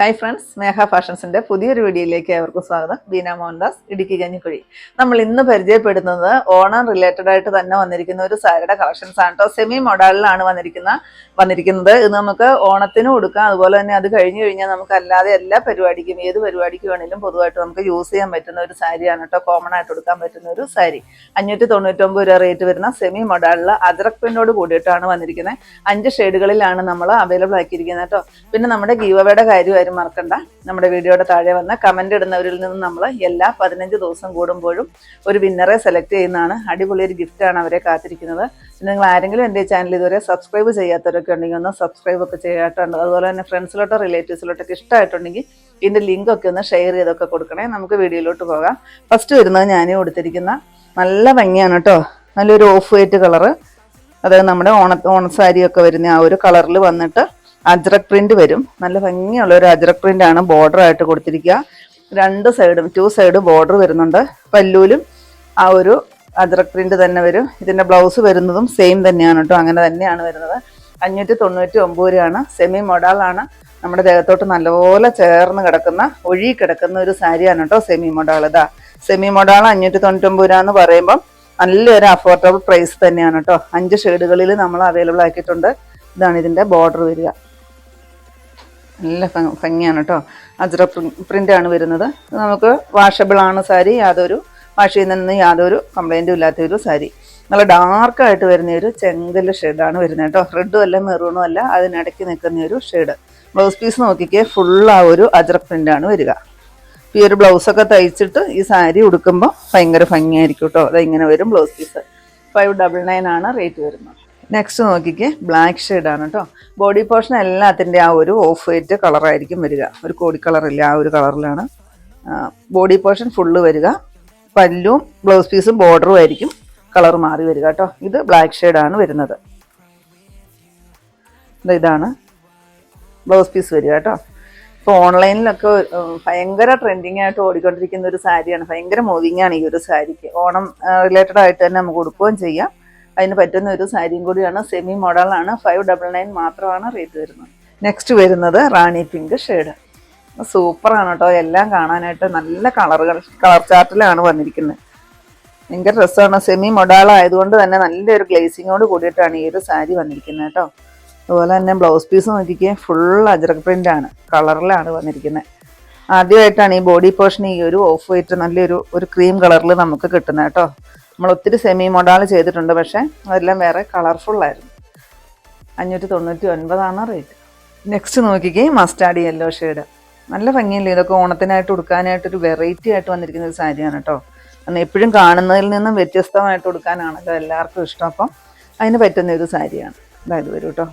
Hi friends സ്നേഹ ഫാഷൻസിന്റെ പുതിയൊരു വീഡിയോയിലേക്ക് ഏവർക്കും സ്വാഗതം. ബീന മോഹൻദാസ് ഇടുക്കി കഞ്ഞിക്കുഴി. നമ്മൾ ഇന്ന് പരിചയപ്പെടുന്നത് ഓണം റിലേറ്റഡ് ആയിട്ട് തന്നെ വന്നിരിക്കുന്ന ഒരു സാരിയുടെ കളക്ഷൻസ് ആണ് കേട്ടോ സെമി മോഡലിലാണ് വന്നിരിക്കുന്ന വന്നിരിക്കുന്നത്. ഇത് നമുക്ക് ഓണത്തിന് കൊടുക്കാം. അതുപോലെ തന്നെ അത് കഴിഞ്ഞു കഴിഞ്ഞാൽ നമുക്ക് അല്ലാതെ എല്ലാ പരിപാടിക്കും ഏത് പരിപാടിക്ക് വേണമെങ്കിലും പൊതുവായിട്ട് നമുക്ക് യൂസ് ചെയ്യാൻ പറ്റുന്ന ഒരു സാരിയാണ് കേട്ടോ കോമൺ ആയിട്ട് കൊടുക്കാൻ പറ്റുന്ന ഒരു സാരി. അഞ്ഞൂറ്റി തൊണ്ണൂറ്റൊമ്പത് രൂപ റേറ്റ് വരുന്ന സെമി മോഡലിൽ അദ്രക് പെണ്ണോട് കൂടിയിട്ടാണ് വന്നിരിക്കുന്നത്. അഞ്ച് ഷെയ്ഡുകളിലാണ് നമ്മൾ അവൈലബിൾ ആക്കിയിരിക്കുന്നത് കേട്ടോ പിന്നെ നമ്മുടെ ഗീവവയുടെ കാര്യം മറക്കണ്ട. നമ്മുടെ വീഡിയോയുടെ താഴെ വന്ന കമന്റ് ഇടുന്നവരിൽ നിന്ന് നമ്മൾ എല്ലാ പതിനഞ്ച് ദിവസം കൂടുമ്പോഴും ഒരു വിന്നറെ സെലക്ട് ചെയ്യുന്നതാണ്. അടിപൊളി ഒരു ഗിഫ്റ്റാണ് അവരെ കാത്തിരിക്കുന്നത്. പിന്നെ നിങ്ങൾ ആരെങ്കിലും എന്റെ ചാനൽ ഇതുവരെ സബ്സ്ക്രൈബ് ചെയ്യാത്തവരൊക്കെ ഉണ്ടെങ്കിൽ ഒന്ന് സബ്സ്ക്രൈബ് ഒക്കെ ചെയ്യാട്ടുണ്ട് അതുപോലെ തന്നെ ഫ്രണ്ട്സിലോട്ടോ റിലേറ്റീവ്സിലോട്ടൊക്കെ ഇഷ്ടമായിട്ടുണ്ടെങ്കിൽ ഇതിന്റെ ലിങ്ക് ഒക്കെ ഒന്ന് ഷെയർ ചെയ്തൊക്കെ കൊടുക്കണേ. നമുക്ക് വീഡിയോയിലോട്ട് പോകാം. ഫസ്റ്റ് വരുന്നത് ഞാൻ കൊടുത്തിരിക്കുന്ന നല്ല ഭംഗിയാണ് കേട്ടോ. നല്ലൊരു ഓഫ് വൈറ്റ് കളറ് അതായത് നമ്മുടെ ഓണ ഓണസാരിയൊക്കെ വരുന്ന ആ ഒരു കളറിൽ വന്നിട്ട് അജ്രക് പ്രിന്റ് വരും. നല്ല ഭംഗിയുള്ള ഒരു അജ്രക് പ്രിന്റ് ആണ്. ബോർഡർ ആയിട്ട് കൊടുത്തിരിക്കുക. രണ്ട് സൈഡും ടു സൈഡ് ബോർഡർ വരുന്നുണ്ട്. പല്ലൂലും ആ ഒരു അജ്രക് പ്രിന്റ് തന്നെ വരും. ഇതിന്റെ ബ്ലൗസ് വരുന്നതും സെയിം തന്നെയാണ് കേട്ടോ അങ്ങനെ തന്നെയാണ് വരുന്നത്. അഞ്ഞൂറ്റി തൊണ്ണൂറ്റി ഒമ്പത് രൂപയാണ് സെമി മൊഡാളാണ് നമ്മുടെ ദേഹത്തോട്ട് നല്ലപോലെ ചേർന്ന് കിടക്കുന്ന ഒഴുകി കിടക്കുന്ന ഒരു സാരിയാണ് കേട്ടോ സെമി മൊഡാൾ ഇതാ സെമി മൊഡാൾ അഞ്ഞൂറ്റി തൊണ്ണൂറ്റൊമ്പത് രൂപ എന്ന് പറയുമ്പം നല്ലൊരു അഫോർഡബിൾ പ്രൈസ് തന്നെയാണ് കേട്ടോ അഞ്ച് ഷെയ്ഡുകളിൽ നമ്മൾ അവൈലബിൾ ആക്കിയിട്ടുണ്ട്. ഇതാണ് ഇതിന്റെ ബോർഡർ വരിക. നല്ല ഭംഗ- ഭംഗിയാണ് കേട്ടോ അജ്ര പ്രിന്റ് ആണ് വരുന്നത്. നമുക്ക് വാഷബിൾ ആണ് സാരി. യാതൊരു വാഷ് ചെയ്യുന്നതിന് യാതൊരു കംപ്ലൈന്റും ഇല്ലാത്ത ഒരു സാരി. നല്ല ഡാർക്കായിട്ട് വരുന്ന ഒരു ചെങ്കൽ ഷെയ്ഡാണ് വരുന്നത് കേട്ടോ റെഡും അല്ല മെറൂണും അല്ല അതിനിടയ്ക്ക് നിൽക്കുന്ന ഒരു ഷെയ്ഡ് ബ്ലൗസ് പീസ് നോക്കിക്കേ ഫുൾ ആ ഒരു അജ്ര പ്രിന്റ് ആണ് വരിക. ഈ ഒരു ബ്ലൗസൊക്കെ തയ്ച്ചിട്ട് ഈ സാരി ഉടുക്കുമ്പോൾ ഭയങ്കര ഭംഗിയായിരിക്കും കേട്ടോ അത് ഇങ്ങനെ വരും blouse piece five double nine ആണ് റേറ്റ് വരുന്നത്. നെക്സ്റ്റ് നോക്കിക്കേ ബ്ലാക്ക് ഷെയ്ഡാണ് കേട്ടോ ബോഡി പോർഷൻ എല്ലാത്തിന്റെ ആ ഒരു ഓഫ് വൈറ്റ് കളറായിരിക്കും വരിക. ഒരു കോടി കളറില്ല ആ ഒരു കളറിലാണ് ബോഡി പോർഷൻ ഫുള്ള് വരിക. പല്ലും ബ്ലൗസ് പീസും ബോർഡറും ആയിരിക്കും കളർ മാറി വരിക കേട്ടോ ഇത് ബ്ലാക്ക് ഷെയ്ഡാണ് വരുന്നത്. ഇതാണ് ബ്ലൗസ് പീസ് വരിക കേട്ടോ ഇപ്പോൾ ഓൺലൈനിലൊക്കെ ഭയങ്കര ട്രെൻഡിങ് ആയിട്ട് ഓടിക്കൊണ്ടിരിക്കുന്ന ഒരു സാരിയാണ്. ഭയങ്കര മൂവിങ് ആണ് ഈ ഒരു സാരിക്ക്. ഓണം റിലേറ്റഡ് ആയിട്ട് തന്നെ നമുക്ക് കൊടുക്കുകയും ചെയ്യാം. അതിന് പറ്റുന്ന ഒരു സാരിയും കൂടിയാണ്. സെമി മോഡലാണ് ഫൈവ് ഡബിൾ നയൻ മാത്രമാണ് റേറ്റ് വരുന്നത്. നെക്സ്റ്റ് വരുന്നത് റാണി പിങ്ക് ഷെയ്ഡ് സൂപ്പറാണ് കേട്ടോ എല്ലാം കാണാനായിട്ട് നല്ല കളറുകൾ കളർ ചാർട്ടിലാണ് വന്നിരിക്കുന്നത്. ഭയങ്കര രസമാണ്. സെമി മൊഡാളായതുകൊണ്ട് തന്നെ നല്ലൊരു ഗ്ലേസിങ്ങോട് കൂടിയിട്ടാണ് ഈ ഒരു സാരി വന്നിരിക്കുന്നത് കേട്ടോ അതുപോലെ തന്നെ ബ്ലൗസ് പീസ് നോക്കിക്കേ ഫുൾ അജ്രക് പ്രിന്റ് ആണ്. കളറിലാണ് വന്നിരിക്കുന്നത്. ആദ്യമായിട്ടാണ് ഈ ബോഡി പോർഷൻ ഈ ഒരു ഓഫ് വൈറ്റ് നല്ലൊരു ഒരു ക്രീം കളറിൽ നമുക്ക് കിട്ടുന്നത് കേട്ടോ നമ്മൾ ഒത്തിരി സെമി മോഡൽ ചെയ്തിട്ടുണ്ട് പക്ഷേ അതെല്ലാം വേറെ കളർഫുള്ളായിരുന്നു അഞ്ഞൂറ്റി തൊണ്ണൂറ്റി ഒൻപതാണ് റേറ്റ് നെക്സ്റ്റ് നോക്കിക്കേ മസ്റ്റാർഡ് യെല്ലോ ഷെയ്ഡ് നല്ല ഭംഗിയല്ലേ ഇതൊക്കെ ഓണത്തിനായിട്ട് ഉടുക്കാനായിട്ട് ഒരു വെറൈറ്റി ആയിട്ട് വന്നിരിക്കുന്ന ഒരു സാരിയാണ് കേട്ടോ കാരണം എപ്പോഴും കാണുന്നതിൽ നിന്നും വ്യത്യസ്തമായിട്ട് ഉടുക്കാനാണല്ലോ എല്ലാവർക്കും ഇഷ്ടം. അപ്പം അതിന് പറ്റുന്ന ഒരു സാരിയാണ്. അതായത് വരും കേട്ടോ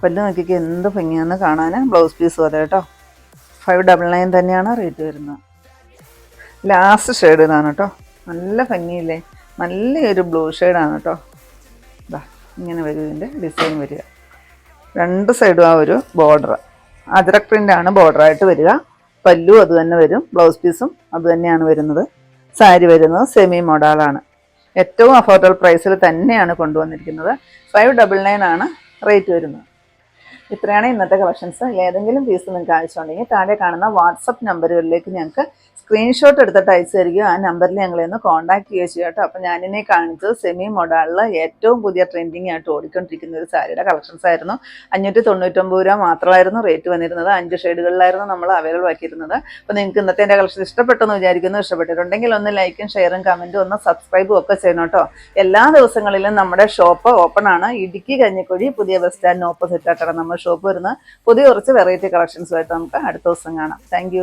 പല്ല് നോക്കിക്കേ എന്ത് ഭംഗിയാന്ന് കാണാൻ ബ്ലൗസ് പീസും അതെ കേട്ടോ ഫൈവ് ഡബിൾ നയൻ തന്നെയാണ് റേറ്റ് വരുന്നത്. ലാസ്റ്റ് ഷെയ്ഡ് ഇതാണ് കേട്ടോ നല്ല ഭംഗിയില്ലേ? നല്ലൊരു ബ്ലൂ ഷെയ്ഡാണ് കേട്ടോ ഇതാ ഇങ്ങനെ വരും ഇതിന്റെ ഡിസൈൻ വരിക. രണ്ട് സൈഡും ആ ഒരു ബോർഡർ. അതിരക് പ്രിന്റാണ് ബോർഡറായിട്ട് വരിക. പല്ലു അത് തന്നെ വരും ബ്ലൗസ് പീസും അത് തന്നെയാണ് വരുന്നത്. സാരി വരുന്നത് സെമി മോഡാളാണ് ഏറ്റവും അഫോർഡബിൾ പ്രൈസിൽ തന്നെയാണ് കൊണ്ടുവന്നിരിക്കുന്നത്. ഫൈവ് ഡബിൾ നയൻ ആണ് റേറ്റ് വരുന്നത്. ഇത്രയാണ് ഇന്നത്തെ കളക്ഷൻസ് ഏതെങ്കിലും പീസ് നിങ്ങൾക്ക് ആവശ്യമുണ്ടെങ്കിൽ താഴെ കാണുന്ന വാട്സപ്പ് നമ്പറുകളിലേക്ക് ഞങ്ങൾക്ക് സ്ക്രീൻഷോട്ട് എടുത്തിട്ട് അയച്ചു ആ നമ്പറിൽ ഞങ്ങളെ ഒന്ന് കോൺടാക്ട് ചെയ്യുകയോ ചെയ്യുക കേട്ടോ. അപ്പോൾ ഞാനിനെ കാണിച്ചത് സെമി മോഡലിൽ ഏറ്റവും പുതിയ ട്രെൻഡിങ് ആയിട്ട് ഓടിക്കൊണ്ടിരിക്കുന്ന ഒരു സാരിയുടെ കളക്ഷൻസ് ആയിരുന്നു. അഞ്ഞൂറ്റി തൊണ്ണൂറ്റൊമ്പത് രൂപ മാത്രമായിരുന്നു റേറ്റ് വന്നിരുന്നത്. അഞ്ച് ഷെയ്ഡുകളിലായിരുന്നു നമ്മൾ അവൈലബിൾ ആക്കിയിരുന്നത്. അപ്പോൾ നിങ്ങൾക്ക് ഇന്നത്തെ എന്റെ കളക്ഷൻ ഇഷ്ടപ്പെട്ടെന്ന് വിചാരിക്കുന്നു. ഇഷ്ടപ്പെട്ടിട്ടുണ്ടെങ്കിൽ ഒന്ന് ലൈക്കും ഷെയറും കമന്റും ഒന്ന് സബ്സ്ക്രൈബും ഒക്കെ ചെയ്യണം കേട്ടോ. എല്ലാ ദിവസങ്ങളിലും നമ്മുടെ ഷോപ്പ് ഓപ്പൺ ആണ്. ഇടുക്കി കഞ്ഞിക്കുഴി പുതിയ ബസ് സ്റ്റാൻഡിന് ഓപ്പോസിറ്റ് ആയിട്ടാണ് ഷോപ്പ് വരുന്ന പുതിയ കുറച്ച് വെറൈറ്റി കളക്ഷൻസുമായിട്ട് നമുക്ക് അടുത്ത ദിവസം കാണാം. താങ്ക്